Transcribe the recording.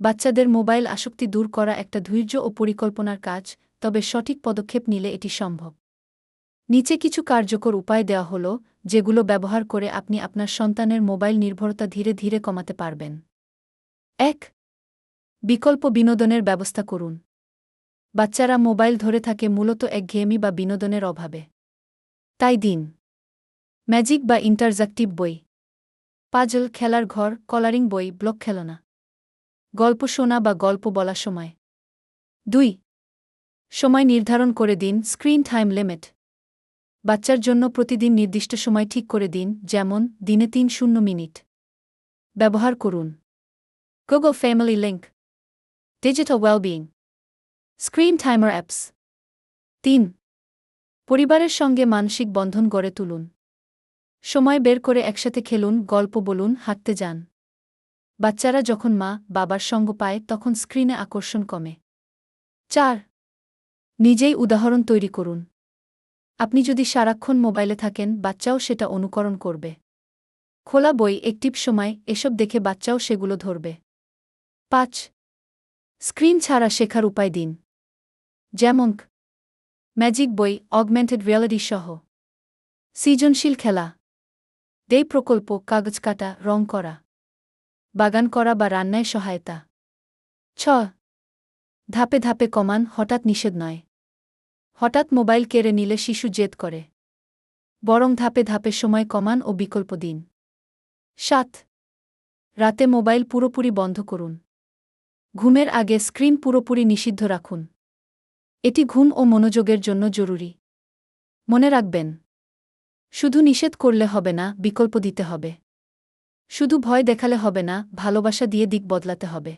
বাচ্চাদের মোবাইল আসক্তি দূর করা একটা ধৈর্য ও পরিকল্পনার কাজ, তবে সঠিক পদক্ষেপ নিলে এটি সম্ভব। নিচে কিছু কার্যকর উপায় দেওয়া হল, যেগুলো ব্যবহার করে আপনি আপনার সন্তানের মোবাইল নির্ভরতা ধীরে ধীরে কমাতে পারবেন। এক, বিকল্প বিনোদনের ব্যবস্থা করুন। বাচ্চারা মোবাইল ধরে থাকে মূলত এক একঘেয়েমি বা বিনোদনের অভাবে। তাই দিন। ম্যাজিক বা ইন্টারজাক্টিভ বই। পাজল, খেলার ঘর, কলারিং বই ব্লক খেলনা। গল্প শোনা বা গল্প বলা সময়। দুই, সময় নির্ধারণ করে দিন, স্ক্রিন টাইম লিমিট। বাচ্চার জন্য প্রতিদিন নির্দিষ্ট সময় ঠিক করে দিন, যেমন দিনে তিন শূন্য মিনিট। ব্যবহার করুন। Google Family Link Digital Wellbeing screen timer apps তিন, পরিবারের সঙ্গে মানসিক বন্ধন গড়ে তুলুন। সময় বের করে একসাথে খেলুন, গল্প বলুন, হাঁটতে যান। বাচ্চারা যখন মা বাবার সঙ্গ পায়, তখন স্ক্রিনে আকর্ষণ কমে। চার, নিজেই উদাহরণ তৈরি করুন। আপনি যদি সারাক্ষণ মোবাইলে থাকেন, বাচ্চাও সেটা অনুকরণ করবে। খোলা বই একটিপ সময়, এসব দেখে বাচ্চাও সেগুলো ধরবে। পাঁচ, স্ক্রিন ছাড়া শেখার উপায় দিন। যেমন, ম্যাজিক বই, অগমেন্টেড রিয়ালিটি সহ। সৃজনশীল খেলা। দেই প্রকল্প, কাগজ কাটা, রং করা। বাগান করা বা রান্নায় সহায়তা। ছ। ধাপে ধাপে কমান, হঠাৎ নিষেধ নয়। হঠাৎ মোবাইল কেড়ে নিলে শিশু জেদ করে। বরং ধাপে ধাপে সময় কমান ও বিকল্প দিন। সাত। রাতে মোবাইল পুরোপুরি বন্ধ করুন। ঘুমের আগে স্ক্রিন পুরোপুরি নিষিদ্ধ রাখুন। এটি ঘুম ও মনোযোগের জন্য জরুরি। মনে রাখবেন, শুধু নিষেধ করলে হবে না, বিকল্প দিতে হবে। শুধু ভয় দেখালে হবে না ভালোবাসা দিয়ে দিক বদলাতে হবে।